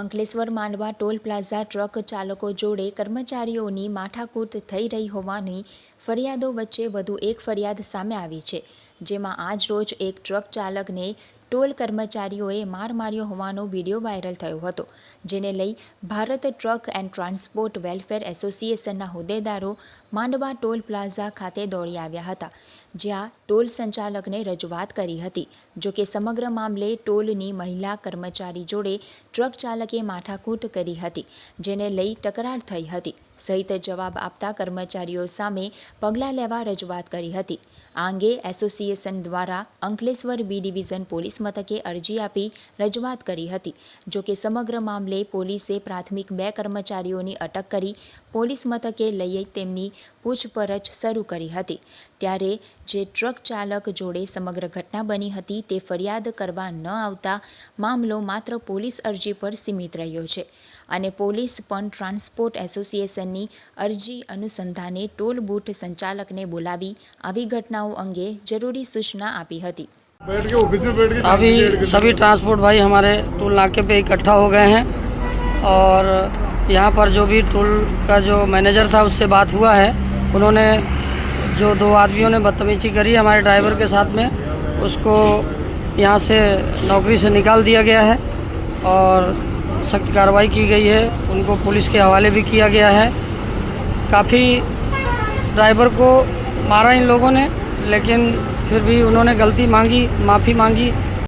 Ankleshwar Mandwa toll plaza truck ચાલકો જોડે કર્મચારીઓની માથાકૂટ થઈ રહી હોવાની ફરિયાદો વચ્ચે વધુ એક ફરિયાદ સામે આવી છે. જેમાં આજ રોજ એક ટ્રક ચાલકને ટોલ કર્મચારીઓએ માર માર્યો હોવાનો વીડિયો વાયરલ થયો હતો, જેને લઈ Bharat truck and transport welfare એસોસિએશનના હોદ્દેદારો માંડવા ટોલ પ્લાઝા ખાતે દોડી આવ્યા હતા, જ્યાં ટોલ સંચાલકને રજૂઆત કરી હતી જોકે સમગ્ર મામલે ટોલની મહિલા કર્મચારી જોડે ટ્રક ચાલકે માથાકૂટ કરી હતી, જેને લઈ તકરાર થઈ હતી. સહિત જવાબ આપતા કર્મચારીઓ સામે પગલાં લેવા રજૂઆત કરી હતી. આ અંગે એસોસિએશન દ્વારા અંકલેશ્વર બી ડિવિઝન પોલીસ મથકે અરજી આપી રજૂઆત કરી હતી. જોકે સમગ્ર મામલે પોલીસે પ્રાથમિક બે કર્મચારીઓની અટક કરી પોલીસ મથકે લઈ તેમની પૂછપરછ શરૂ કરી હતી. ત્યારે જે ટ્રક ચાલક જોડે સમગ્ર ઘટના બની હતી તે ફરિયાદ કરવા ન આવતા મામલો માત્ર પોલીસ અરજી પર સીમિત રહ્યો છે. અને પોલીસ પણ ટ્રાન્સપોર્ટ એસોસિએશનની અરજી અનુસંધાને ટોલ બૂથ સંચાલકને બોલાવી આવી ઘટનાઓ અંગે જરૂરી સૂચના આપી હતી बैठ के ऑफिस में बैठ के अभी सभी ट्रांसपोर्ट भाई हमारे टोल नाके पे इकट्ठा हो गए हैं और यहाँ पर जो भी टोल का जो मैनेजर था उससे बात हुआ है उन्होंने जो दो आदमियों ने बदतमीजी करी हमारे ड्राइवर के साथ में उसको यहाँ से नौकरी से निकाल दिया गया है और सख्त कार्रवाई की गई है। उनको पुलिस के हवाले भी किया गया है। काफ़ी ड्राइवर को मारा इन लोगों ने, लेकिन फिर भी उन्होंने गलती मांगी, माफ़ी मांगी।